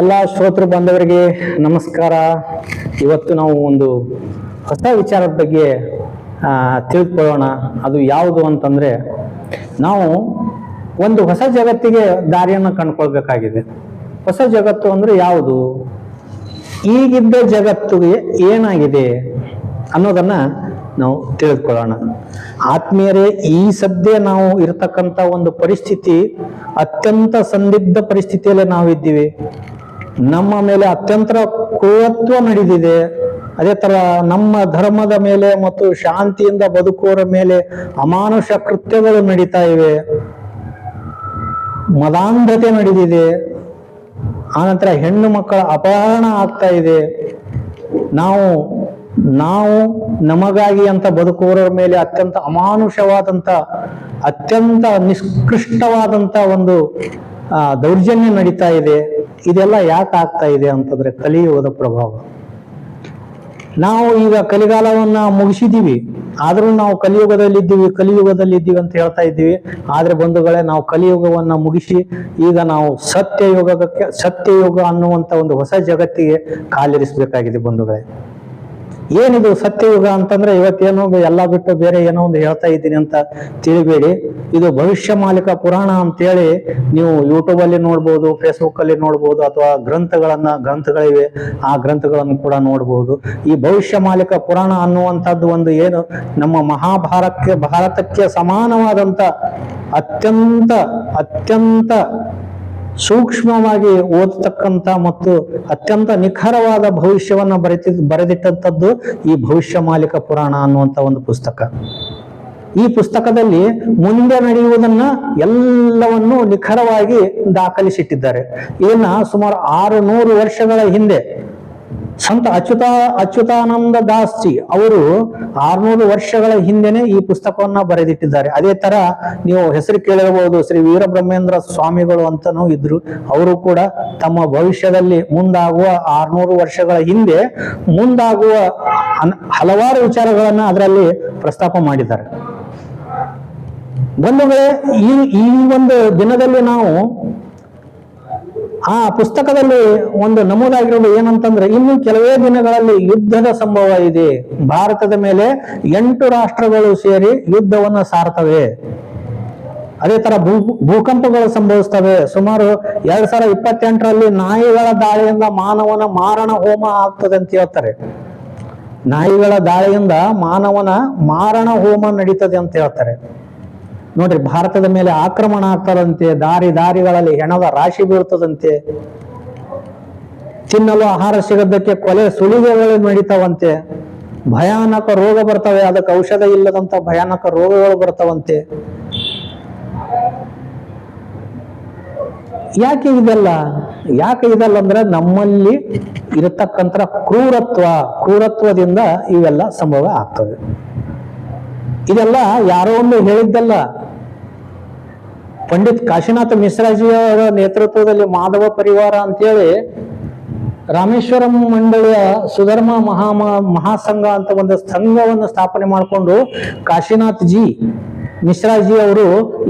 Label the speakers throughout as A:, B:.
A: ಎಲ್ಲ ಶ್ರೋತೃ ಬಾಂಧವರಿಗೆ ನಮಸ್ಕಾರ. ಇವತ್ತು ನಾವು ಒಂದು ಹೊಸ ವಿಚಾರದ ಬಗ್ಗೆ ತಿಳಿದುಕೊಳ್ಳೋಣ ಅದು ಯಾವುದು ಅಂತಂದ್ರೆ, ನಾವು ಒಂದು ಹೊಸ ಜಗತ್ತಿಗೆ ದಾರಿಯನ್ನು ಕಂಡುಕೊಳ್ಬೇಕಾಗಿದೆ. ಹೊಸ ಜಗತ್ತು ಅಂದ್ರೆ ಯಾವುದು? ಈಗಿದ್ದ ಜಗತ್ತು ಏನಾಗಿದೆ ಅನ್ನೋದನ್ನ ನಾವು ತಿಳಿದುಕೊಳ್ಳೋಣ ಆತ್ಮೀಯರೇ, ಈ ಸದ್ಯ ನಾವು ಇರತಕ್ಕಂಥ ಒಂದು ಪರಿಸ್ಥಿತಿ ಅತ್ಯಂತ ಸಂದಿಗ್ಧ ಪರಿಸ್ಥಿತಿಯಲ್ಲಿ ನಾವಿದ್ದೀವಿ. ನಮ್ಮ ಮೇಲೆ ಅತ್ಯಂತ ಕೋತ್ವ ನಡೆದಿದೆ. ಅದೇ ತರ ನಮ್ಮ ಧರ್ಮದ ಮೇಲೆ ಮತ್ತು ಶಾಂತಿಯಿಂದ ಬದುಕುವರ ಮೇಲೆ ಅಮಾನುಷ ಕೃತ್ಯಗಳು ನಡೀತಾ ಇವೆ. ಮದಾಂಧತೆ ನಡೆದಿದೆ. ಆನಂತರ ಹೆಣ್ಣು ಮಕ್ಕಳ ಅಪಹರಣ ಆಗ್ತಾ ಇದೆ. ನಾವು ನಾವು ನಮಗಾಗಿ ಅಂತ ಬದುಕುವರ ಮೇಲೆ ಅತ್ಯಂತ ಅಮಾನುಷವಾದಂತ, ಅತ್ಯಂತ ನಿಷ್ಕೃಷ್ಟವಾದಂತ ಒಂದು ದೌರ್ಜನ್ಯ ನಡೀತಾ ಇದೆ. ಇದೆಲ್ಲ ಯಾಕೆ ಆಗ್ತಾ ಇದೆ ಅಂತಂದ್ರೆ ಕಲಿಯುಗದ ಪ್ರಭಾವ. ನಾವು ಈಗ ಕಲಿಗಾಲವನ್ನ ಮುಗಿಸಿದೀವಿ. ಆದ್ರೂ ನಾವು ಕಲಿಯುಗದಲ್ಲಿ ಇದ್ದೀವಿ ಕಲಿಯುಗದಲ್ಲಿ ಇದ್ದೀವಿ ಅಂತ ಹೇಳ್ತಾ ಇದ್ದೀವಿ. ಆದ್ರೆ ಬಂಧುಗಳೇ, ನಾವು ಕಲಿಯುಗವನ್ನ ಮುಗಿಸಿ ಈಗ ನಾವು ಸತ್ಯಯುಗಕ್ಕೆ, ಸತ್ಯಯುಗ ಅನ್ನುವಂತ ಒಂದು ಹೊಸ ಜಗತ್ತಿಗೆ ಕಾಲಿರಿಸಬೇಕಾಗಿದೆ ಬಂಧುಗಳೇ. ಏನಿದು ಸತ್ಯಯುಗ ಅಂತಂದ್ರೆ ಇವತ್ತೇನೋ ಎಲ್ಲ ಬಿಟ್ಟು ಬೇರೆ ಏನೋ ಒಂದು ಹೇಳ್ತಾ ಇದ್ದೀನಿ ಅಂತ ತಿಳಿಬೇಡಿ. ಇದು ಭವಿಷ್ಯ ಮಾಲಿಕ ಪುರಾಣ ಅಂತೇಳಿ ನೀವು ಯೂಟ್ಯೂಬ್ ಅಲ್ಲಿ ನೋಡ್ಬೋದು ಫೇಸ್ಬುಕ್ ಅಲ್ಲಿ ನೋಡ್ಬೋದು, ಅಥವಾ ಗ್ರಂಥಗಳನ್ನ ಗ್ರಂಥಗಳಿವೆ, ಆ ಗ್ರಂಥಗಳನ್ನು ಕೂಡ ನೋಡ್ಬೋದು. ಈ ಭವಿಷ್ಯ ಮಾಲಿಕ ಪುರಾಣ ಅನ್ನುವಂಥದ್ದು ಒಂದು ಏನು? ನಮ್ಮ ಮಹಾಭಾರತಕ್ಕೆ ಭಾರತಕ್ಕೆ ಸಮಾನವಾದಂತ ಅತ್ಯಂತ ಅತ್ಯಂತ ಸೂಕ್ಷ್ಮವಾಗಿ ಓದತಕ್ಕಂತ ಮತ್ತು ಅತ್ಯಂತ ನಿಖರವಾದ ಭವಿಷ್ಯವನ್ನು ಬರೆತಿ, ಬರೆದಿಟ್ಟಂಥದ್ದು ಈ ಭವಿಷ್ಯ ಮಾಲಿಕ ಪುರಾಣ ಅನ್ನುವಂಥ ಒಂದು ಪುಸ್ತಕ. ಈ ಪುಸ್ತಕದಲ್ಲಿ ಮುಂದೆ ನಡೆಯುವುದನ್ನ ಎಲ್ಲವನ್ನು ನಿಖರವಾಗಿ ದಾಖಲಿಸಿಟ್ಟಿದ್ದಾರೆ. ಇದನ್ನ ಸುಮಾರು ಆರು ನೂರು ವರ್ಷಗಳ ಹಿಂದೆ ಸಂತ ಅಚ್ಯುತ ಅಚ್ಯುತಾನಂದ ದಾಸ್ಜಿ ಅವರು ಆರ್ನೂರು ವರ್ಷಗಳ ಹಿಂದೆನೆ ಈ ಪುಸ್ತಕವನ್ನ ಬರೆದಿಟ್ಟಿದ್ದಾರೆ. ಅದೇ ತರ ನೀವು ಹೆಸರು ಕೇಳಿರಬಹುದು ಶ್ರೀ ವೀರಬ್ರಹ್ಮೇಂದ್ರ ಸ್ವಾಮಿಗಳು ಅಂತನೂ ಇದ್ರು. ಅವರು ಕೂಡ ತಮ್ಮ ಭವಿಷ್ಯದಲ್ಲಿ ಮುಂದಾಗುವ ಆರ್ನೂರು ವರ್ಷಗಳ ಹಿಂದೆ ಮುಂದಾಗುವ ಹಲವಾರು ವಿಚಾರಗಳನ್ನ ಅದರಲ್ಲಿ ಪ್ರಸ್ತಾಪ ಮಾಡಿದ್ದಾರೆ. ಬಂಧುಗಳೇ, ಈ ಈ ಒಂದು ದಿನದಲ್ಲಿ ನಾವು ಆ ಪುಸ್ತಕದಲ್ಲಿ ಒಂದು ನಮೂದಾಗಿರೋದು ಏನಂತಂದ್ರೆ ಇನ್ನು ಕೆಲವೇ ದಿನಗಳಲ್ಲಿ ಯುದ್ಧದ ಸಂಭವ ಇದೆ. ಭಾರತದ ಮೇಲೆ ಎಂಟು ರಾಷ್ಟ್ರಗಳು ಸೇರಿ ಯುದ್ಧವನ್ನ ಸಾರ್ತವೆ. ಅದೇ ತರ ಭೂ, ಭೂಕಂಪಗಳು ಸಂಭವಿಸ್ತವೆ. ಸುಮಾರು ಎರಡ್ ಸಾವಿರದ ಇಪ್ಪತ್ತೆಂಟರಲ್ಲಿ ನಾಯಿಗಳ ದಾಳಿಯಿಂದ ಮಾನವನ ಮಾರಣ ಹೋಮ ಆಗ್ತದೆ ಅಂತ ಹೇಳ್ತಾರೆ. ನಾಯಿಗಳ ದಾಳಿಯಿಂದ ಮಾನವನ ಮಾರಣ ಹೋಮ ನಡೀತದೆ ಅಂತ ಹೇಳ್ತಾರೆ. ನೋಡ್ರಿ, ಭಾರತದ ಮೇಲೆ ಆಕ್ರಮಣ ಆಗ್ತದಂತೆ, ದಾರಿ ದಾರಿಗಳಲ್ಲಿ ಹೆಣದ ರಾಶಿ ಬೀಳ್ತದಂತೆ ತಿನ್ನಲು ಆಹಾರ ಸಿಗದಕ್ಕೆ ಕೊಲೆ ಸುಳಿಗೆಗಳು ನಡೀತಾವಂತೆ. ಭಯಾನಕ ರೋಗ ಬರ್ತವೆ, ಅದಕ್ಕೆ ಔಷಧ ಇಲ್ಲದಂತ ಭಯಾನಕ ರೋಗಗಳು ಬರ್ತಾವಂತೆ. ಯಾಕೆ ಇದೆಲ್ಲ? ಯಾಕೆ ಇದೆಲ್ಲ ಅಂದ್ರೆ ನಮ್ಮಲ್ಲಿ ಇರತಕ್ಕಂತ ಕ್ರೂರತ್ವ, ಕ್ರೂರತ್ವದಿಂದ ಇವೆಲ್ಲ ಸಂಭವ ಆಗ್ತವೆ. ಇದೆಲ್ಲ ಯಾರೋ ಒಂದು ಹೇಳಿದ್ದಲ್ಲ ಪಂಡಿತ್ ಕಾಶಿನಾಥ ಮಿಶ್ರಾಜಿಯವರ ನೇತೃತ್ವದಲ್ಲಿ ಮಾಧವ ಪರಿವಾರ ಅಂತೇಳಿ ರಾಮೇಶ್ವರಂ ಮಂಡಳಿಯ ಸುಧರ್ಮ ಮಹಾ ಮಹಾಸಂಘ ಅಂತ ಒಂದು ಸಂಘವನ್ನು ಸ್ಥಾಪನೆ ಮಾಡಿಕೊಂಡು ಕಾಶಿನಾಥ್ ಜಿ ಮಿಶ್ರಾಜಿ ಅವರು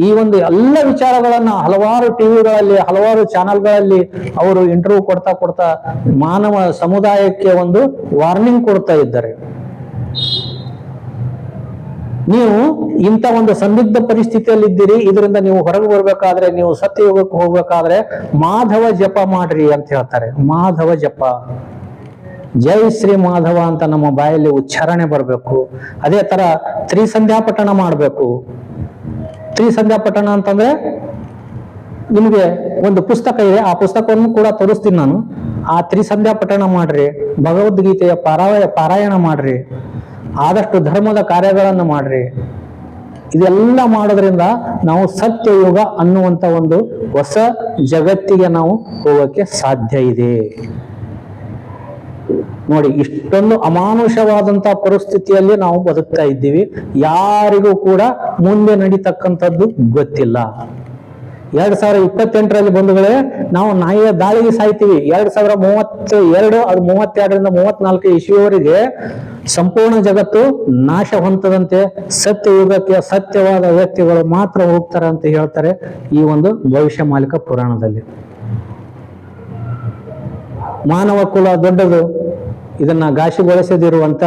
A: ಈ ಒಂದು ಎಲ್ಲ ವಿಚಾರಗಳನ್ನ ಹಲವಾರು ಟಿವಿಗಳಲ್ಲಿ, ಹಲವಾರು ಚಾನೆಲ್ಗಳಲ್ಲಿ ಅವರು ಇಂಟರ್ವ್ಯೂ ಕೊಡ್ತಾ ಕೊಡ್ತಾ ಮಾನವ ಸಮುದಾಯಕ್ಕೆ ಒಂದು ವಾರ್ನಿಂಗ್ ಕೊಡ್ತಾ ಇದ್ದಾರೆ. ನೀವು ಇಂಥ ಒಂದು ಸಂದಿಗ್ಧ ಪರಿಸ್ಥಿತಿಯಲ್ಲಿ ಇದ್ದೀರಿ ಇದರಿಂದ ನೀವು ಹೊರಗೆ ಬರ್ಬೇಕಾದ್ರೆ ನೀವು ಸತ್ಯಯೋಗಕ್ಕೆ ಹೋಗ್ಬೇಕಾದ್ರೆ ಮಾಧವ ಜಪ ಮಾಡ್ರಿ ಅಂತ ಹೇಳ್ತಾರೆ. ಮಾಧವ ಜಪ. ಜೈ ಶ್ರೀ ಮಾಧವ ಅಂತ ನಮ್ಮ ಬಾಯಲ್ಲಿ ಉಚ್ಚಾರಣೆ ಬರಬೇಕು. ಅದೇ ತರ ತ್ರಿಸಂಧ್ಯಾ ಪಠಣ ಮಾಡಬೇಕು. ತ್ರಿಸಂಧ್ಯಾ ಪಠಣ ಅಂತಂದ್ರೆ ನಿಮಗೆ ಒಂದು ಪುಸ್ತಕ ಇದೆ, ಆ ಪುಸ್ತಕವನ್ನು ಕೂಡ ತೋರಿಸ್ತೀನಿ ನಾನು. ಆ ತ್ರಿಸಂಧ್ಯಾ ಪಠಣ ಮಾಡ್ರಿ, ಭಗವದ್ಗೀತೆಯ ಪಾರಾಯ ಪಾರಾಯಣ ಮಾಡ್ರಿ. ಆದಷ್ಟು ಧರ್ಮದ ಕಾರ್ಯಗಳನ್ನು ಮಾಡ್ರಿ. ಇದೆಲ್ಲ ಮಾಡೋದ್ರಿಂದ ನಾವು ಸತ್ಯಯುಗ ಅನ್ನುವಂತ ಒಂದು ಹೊಸ ಜಗತ್ತಿಗೆ ನಾವು ಹೋಗಕ್ಕೆ ಸಾಧ್ಯ ಇದೆ. ನೋಡಿ, ಇಷ್ಟೊಂದು ಅಮಾನುಷವಾದಂತ ಪರಿಸ್ಥಿತಿಯಲ್ಲಿ ನಾವು ಬದುಕ್ತಾ ಇದ್ದೀವಿ. ಯಾರಿಗೂ ಕೂಡ ಮುಂದೆ ನಡೀತಕ್ಕಂಥದ್ದು ಗೊತ್ತಿಲ್ಲ. ಎರಡ್ ಸಾವಿರ ಇಪ್ಪತ್ತೆಂಟರಲ್ಲಿ ಬಂಧುಗಳೇ, ನಾವು ನಾಯಿಯ ದಾಳಿಗೆ ಸಾಯ್ತೀವಿ. ಎರಡ್ ಸಾವಿರ ಮೂವತ್ತ ಎರಡು, ಅದು ಮೂವತ್ತೆರಡರಿಂದ ಮೂವತ್ನಾಲ್ಕು ಇಸ್ವಿಯವರೆಗೆ ಸಂಪೂರ್ಣ ಜಗತ್ತು ನಾಶ ಹೊಂತದಂತೆ ಸತ್ಯ ಯುಗಕ್ಕೆ ಸತ್ಯವಾದ ವ್ಯಕ್ತಿಗಳು ಮಾತ್ರ ಹೋಗ್ತಾರೆ ಅಂತ ಹೇಳ್ತಾರೆ ಈ ಒಂದು ಭವಿಷ್ಯ ಮಾಲಿಕ ಪುರಾಣದಲ್ಲಿ. ಮಾನವ ಕುಲ ದೊಡ್ಡದು, ಇದನ್ನ ಘಾಸಿಗೊಳಿಸದಿರುವಂತ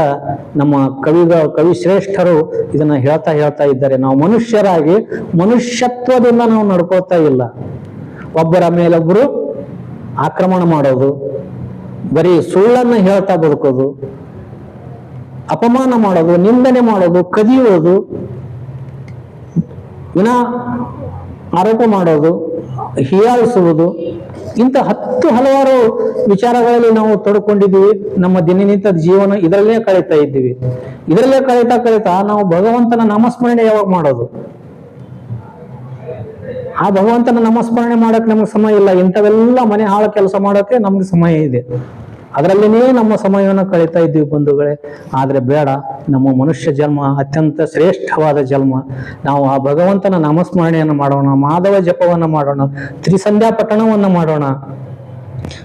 A: ನಮ್ಮ ಕವಿಗ ಕವಿ ಶ್ರೇಷ್ಠರು ಇದನ್ನ ಹೇಳ್ತಾ ಹೇಳ್ತಾ ಇದ್ದಾರೆ. ನಾವು ಮನುಷ್ಯರಾಗಿ ಮನುಷ್ಯತ್ವದಿಂದ ನಾವು ನಡ್ಕೋತಾ ಇಲ್ಲ. ಒಬ್ಬರ ಮೇಲೊಬ್ಬರು ಆಕ್ರಮಣ ಮಾಡೋದು, ಬರೀ ಸುಳ್ಳನ್ನು ಹೇಳ್ತಾ ಬದುಕೋದು ಅಪಮಾನ ಮಾಡೋದು, ನಿಂದನೆ ಮಾಡೋದು, ಕದಿಯೋದು, ವಿನ ಆರೋಪ ಮಾಡೋದು, ಹೀಯಾಳಿಸುವುದು, ಇಂಥ ಹತ್ತು ಹಲವಾರು ವಿಚಾರಗಳಲ್ಲಿ ನಾವು ತೊಡ್ಕೊಂಡಿದ್ದೀವಿ. ನಮ್ಮ ದಿನನಿತ್ಯದ ಜೀವನ ಇದರಲ್ಲೇ ಕಳೀತಾ ಇದ್ದೀವಿ. ಇದರಲ್ಲೇ ಕಳೀತಾ ಕಳೀತಾ ನಾವು ಭಗವಂತನ ನಾಮಸ್ಮರಣೆ ಯಾವಾಗ ಮಾಡೋದು? ಆ ಭಗವಂತನ ನಮಸ್ಮರಣೆ ಮಾಡಕ್ ನಮಗೆ ಸಮಯ ಇಲ್ಲ. ಇಂಥವೆಲ್ಲ ಮನೆ ಹಾಳ ಕೆಲಸ ಮಾಡೋಕೆ ನಮ್ಗೆ ಸಮಯ ಇದೆ. ಅದರಲ್ಲಿನೇ ನಮ್ಮ ಸಮಯವನ್ನು ಕಳೀತಾ ಇದ್ದೀವಿ ಬಂಧುಗಳೇ. ಆದರೆ ಬೇಡ, ನಮ್ಮ ಮನುಷ್ಯ ಜನ್ಮ ಅತ್ಯಂತ ಶ್ರೇಷ್ಠವಾದ ಜನ್ಮ. ನಾವು ಆ ಭಗವಂತನ ನಾಮಸ್ಮರಣೆಯನ್ನು ಮಾಡೋಣ, ಮಾಧವ ಜಪವನ್ನು ಮಾಡೋಣ, ತ್ರಿಸಂಧ್ಯಾ ಪಠಣವನ್ನು ಮಾಡೋಣ.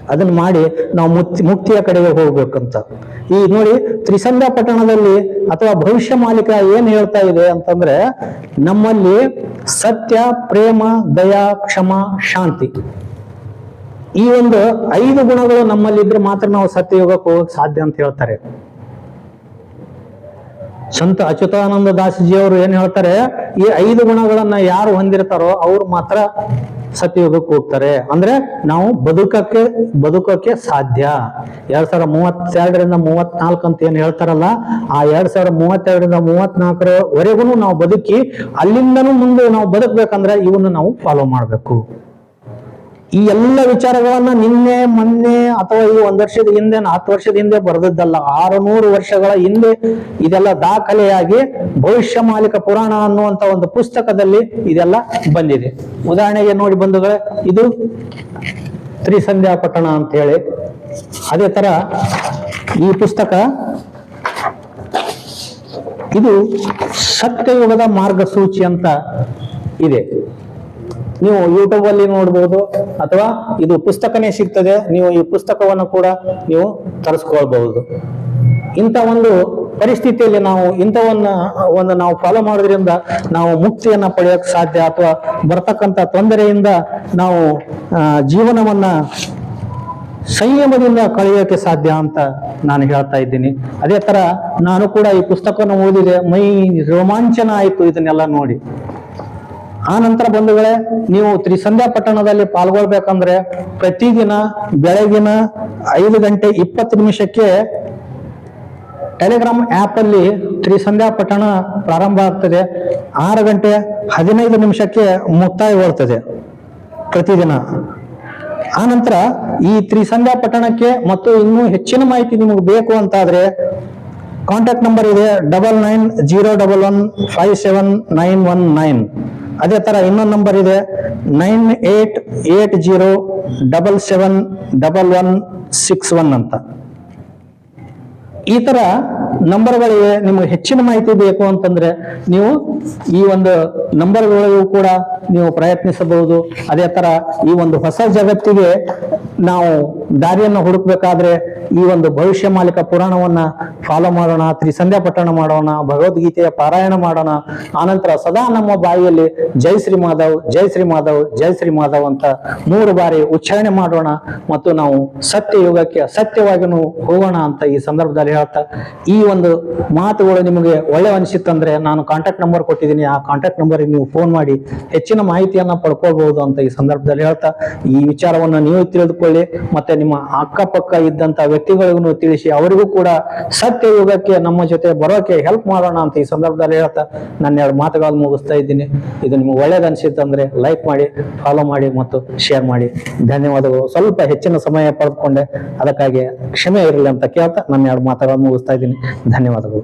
A: ಅದನ್ನ ಮಾಡಿ ನಾವು ಮುಕ್ತಿ, ಮುಕ್ತಿಯ ಕಡೆಗೆ ಹೋಗ್ಬೇಕಂತ. ಈ ನೋಡಿ ತ್ರಿಸಂಧ್ಯಾ ಪಟ್ಟಣದಲ್ಲಿ ಅಥವಾ ಭವಿಷ್ಯ ಮಾಲೀಕ ಏನ್ ಹೇಳ್ತಾ ಇದೆ ಅಂತಂದ್ರೆ, ನಮ್ಮಲ್ಲಿ ಸತ್ಯ, ಪ್ರೇಮ, ದಯಾ, ಕ್ಷಮ, ಶಾಂತಿ. ಈ ಒಂದು ಐದು ಗುಣಗಳು ನಮ್ಮಲ್ಲಿ ಇದ್ರೆ ಮಾತ್ರ ನಾವು ಸತ್ಯಯೋಗಕ್ಕೆ ಹೋಗಕ್ ಸಾಧ್ಯ ಅಂತ ಹೇಳ್ತಾರೆ. ಸಂತ ಅಚ್ಯುತಾನಂದ ದಾಸಜಿಯವರು ಏನ್ ಹೇಳ್ತಾರೆ? ಈ ಐದು ಗುಣಗಳನ್ನ ಯಾರು ಹೊಂದಿರ್ತಾರೋ ಅವ್ರು ಮಾತ್ರ ಸತ್ಯಯುಗಕ್ಕೆ ಹೋಗ್ತಾರೆ. ಅಂದ್ರೆ ನಾವು ಬದುಕಕ್ಕೆ ಬದುಕಕ್ಕೆ ಸಾಧ್ಯ. ಎರಡ್ ಸಾವಿರದ ಮೂವತ್ತೆರಡರಿಂದ ಮೂವತ್ನಾಲ್ಕು ಅಂತ ಏನ್ ಹೇಳ್ತಾರಲ್ಲ, ಆ ಎರಡ್ ಸಾವಿರದ ಮೂವತ್ತೆರಡರಿಂದ ಮೂವತ್ನಾಲ್ಕರವರೆಗೂ ನಾವು ಬದುಕಿ, ಅಲ್ಲಿಂದನೂ ಮುಂದೆ ನಾವು ಬದುಕ್ಬೇಕಂದ್ರೆ ಇವನ್ನ ನಾವು ಫಾಲೋ ಮಾಡ್ಬೇಕು. ಈ ಎಲ್ಲ ವಿಚಾರಗಳನ್ನ ನಿನ್ನೆ, ಮೊನ್ನೆ ಅಥವಾ ಈ ಒಂದ್ ವರ್ಷದ ಹಿಂದೆ ಹತ್ತು ವರ್ಷದ ಹಿಂದೆ ಬರೆದದ್ದಲ್ಲ, ಆರುನೂರು ವರ್ಷಗಳ ಹಿಂದೆ ಇದೆಲ್ಲ ದಾಖಲೆಯಾಗಿ ಭವಿಷ್ಯ ಮಾಲಿಕ ಪುರಾಣ ಅನ್ನುವಂತ ಒಂದು ಪುಸ್ತಕದಲ್ಲಿ ಇದೆಲ್ಲ ಬಂದಿದೆ. ಉದಾಹರಣೆಗೆ ನೋಡಿ ಬಂಧುಗಳೇ, ಇದು ತ್ರಿಸಂಧ್ಯಾ ಪಟ್ಟಣ ಅಂತ ಹೇಳಿ ಅದೇ ತರ ಈ ಪುಸ್ತಕ, ಇದು ಸತ್ಯಯುಗದ ಮಾರ್ಗಸೂಚಿ ಅಂತ ಇದೆ. ನೀವು ಯೂಟ್ಯೂಬ್ ಅಲ್ಲಿ ನೋಡಬಹುದು ಅಥವಾ ಇದು ಪುಸ್ತಕನೇ ಸಿಗ್ತದೆ, ನೀವು ಈ ಪುಸ್ತಕವನ್ನು ಕೂಡ ನೀವು ತರಿಸ್ಕೊಳ್ಬಹುದು. ಇಂಥ ಒಂದು ಪರಿಸ್ಥಿತಿಯಲ್ಲಿ ನಾವು ಇಂಥವನ್ನ ಒಂದು ನಾವು ಫಾಲೋ ಮಾಡೋದ್ರಿಂದ ನಾವು ಮುಕ್ತಿಯನ್ನ ಪಡೆಯೋಕೆ ಸಾಧ್ಯ ಅಥವಾ ಬರ್ತಕ್ಕಂಥ ತೊಂದರೆಯಿಂದ ನಾವು ಜೀವನವನ್ನ ಸಂಯಮದಿಂದ ಕಳೆಯೋಕೆ ಸಾಧ್ಯ ಅಂತ ನಾನು ಹೇಳ್ತಾ ಇದ್ದೀನಿ. ಅದೇ ತರ ನಾನು ಕೂಡ ಈ ಪುಸ್ತಕವನ್ನು ಓದಿದೆ, ಮೈ ರೋಮಾಂಚನ ಆಯಿತು ಇದನ್ನೆಲ್ಲ ನೋಡಿ. ಆ ನಂತರ ಬಂಧುಗಳೇ, ನೀವು ತ್ರಿಸಂಧ್ಯಾ ಪಟ್ಟಣದಲ್ಲಿ ಪಾಲ್ಗೊಳ್ಬೇಕಂದ್ರೆ ಪ್ರತಿದಿನ ಬೆಳಗಿನ ಐದು ಗಂಟೆ ಇಪ್ಪತ್ತು ನಿಮಿಷಕ್ಕೆ ಟೆಲಿಗ್ರಾಮ್ ಆಪ್ ಅಲ್ಲಿ ತ್ರಿಸಂಧ್ಯಾ ಪಟ್ಟಣ ಪ್ರಾರಂಭ ಆಗ್ತದೆ. ಆರು ಗಂಟೆ ಹದಿನೈದು ನಿಮಿಷಕ್ಕೆ ಮುಕ್ತಾಯಗೊಳ್ತದೆ ಪ್ರತಿದಿನ. ಆ ನಂತರ ಈ ತ್ರಿಸಂಧ್ಯಾ ಪಟ್ಟಣಕ್ಕೆ ಮತ್ತು ಇನ್ನೂ ಹೆಚ್ಚಿನ ಮಾಹಿತಿ ನಿಮಗೆ ಬೇಕು ಅಂತಾದ್ರೆ ಕಾಂಟ್ಯಾಕ್ಟ್ ನಂಬರ್ ಇದೆ double nine zero double one five seven nine one nine. ಅದೇ ತರ ಇನ್ನೊಂದು ನಂಬರ್ ಇದೆ. Nine eight eight zero double seven double one six one ಅಂತ. ಈ ತರ ನಂಬರ್ಗಳಿಗೆ ನಿಮಗೆ ಹೆಚ್ಚಿನ ಮಾಹಿತಿ ಬೇಕು ಅಂತಂದ್ರೆ ನೀವು ಈ ಒಂದು ನಂಬರ್ಗಳಿಗೂ ಕೂಡ ನೀವು ಪ್ರಯತ್ನಿಸಬಹುದು. ಅದೇ ತರ ಈ ಒಂದು ಹೊಸ ಜಗತ್ತಿಗೆ ನಾವು ದಾರಿಯನ್ನು ಹುಡುಕ್ಬೇಕಾದ್ರೆ ಈ ಒಂದು ಭವಿಷ್ಯ ಮಾಲಿಕ ಪುರಾಣವನ್ನ ಫಾಲೋ ಮಾಡೋಣ, ತ್ರಿಸಂಧ್ಯಾ ಪಠಣ ಮಾಡೋಣ, ಭಗವದ್ಗೀತೆಯ ಪಾರಾಯಣ ಮಾಡೋಣ. ಆನಂತರ ಸದಾ ನಮ್ಮ ಬಾಯಿಯಲ್ಲಿ ಜೈ ಶ್ರೀ ಮಾಧವ್, ಜೈ ಶ್ರೀ ಮಾಧವ್, ಜೈ ಶ್ರೀ ಮಾಧವ್ ಅಂತ ಮೂರು ಬಾರಿ ಉಚ್ಚಾರಣೆ ಮಾಡೋಣ ಮತ್ತು ನಾವು ಸತ್ಯ ಯುಗಕ್ಕೆ ಅಸತ್ಯವಾಗಿನೂ ಹೋಗೋಣ ಅಂತ ಈ ಸಂದರ್ಭದಲ್ಲಿ ಹೇಳ್ತಾ ಈ ಒಂದು ಮಾತುಗಳು ನಿಮಗೆ ಒಳ್ಳೆ ಅನಿಸಿತ್ತಂದ್ರೆ ನಾನು ಕಾಂಟ್ಯಾಕ್ಟ್ ನಂಬರ್ ಕೊಟ್ಟಿದ್ದೀನಿ. ಆ ಕಾಂಟ್ಯಾಕ್ಟ್ ನಂಬರ್ ನೀವು ಫೋನ್ ಮಾಡಿ ಹೆಚ್ಚಿನ ಮಾಹಿತಿಯನ್ನ ಪಡ್ಕೋಬಹುದು ಅಂತ ಈ ಸಂದರ್ಭದಲ್ಲಿ ಹೇಳ್ತಾ, ಈ ವಿಚಾರವನ್ನ ನೀವು ತಿಳಿದುಕೊಳ್ಳಿ, ಮತ್ತೆ ನಿಮ್ಮ ಅಕ್ಕಪಕ್ಕ ಇದ್ದಂತ ವ್ಯಕ್ತಿಗಳಿಗೂ ತಿಳಿಸಿ, ಅವರಿಗೂ ಕೂಡ ಸತ್ಯ ಯುಗಕ್ಕೆ, ನಮ್ಮ ಜೊತೆ ಬರೋಕೆ ಹೆಲ್ಪ್ ಮಾಡೋಣ ಅಂತ ಈ ಸಂದರ್ಭದಲ್ಲಿ ಹೇಳ್ತಾ ನನ್ನ ಎರಡು ಮಾತುಗಳನ್ನು ಮುಗಿಸ್ತಾ ಇದ್ದೀನಿ. ಇದು ನಿಮ್ಗೆ ಒಳ್ಳೇದು ಅನಿಸಿತ್ತಂದ್ರೆ ಲೈಕ್ ಮಾಡಿ ಫಾಲೋ ಮಾಡಿ ಮತ್ತು ಶೇರ್ ಮಾಡಿ. ಧನ್ಯವಾದಗಳು. ಸ್ವಲ್ಪ ಹೆಚ್ಚಿನ ಸಮಯ ಪಡೆದುಕೊಂಡೆ, ಅದಕ್ಕಾಗಿ ಕ್ಷಮೆ ಇರಲಿ ಅಂತ ಕೇಳ್ತಾ ನನ್ನ ಎರಡು ಮಾತುಗಳನ್ನು ಮುಗಿಸ್ತಾ ಇದ್ದೀನಿ. ಧನ್ಯವಾದಗಳು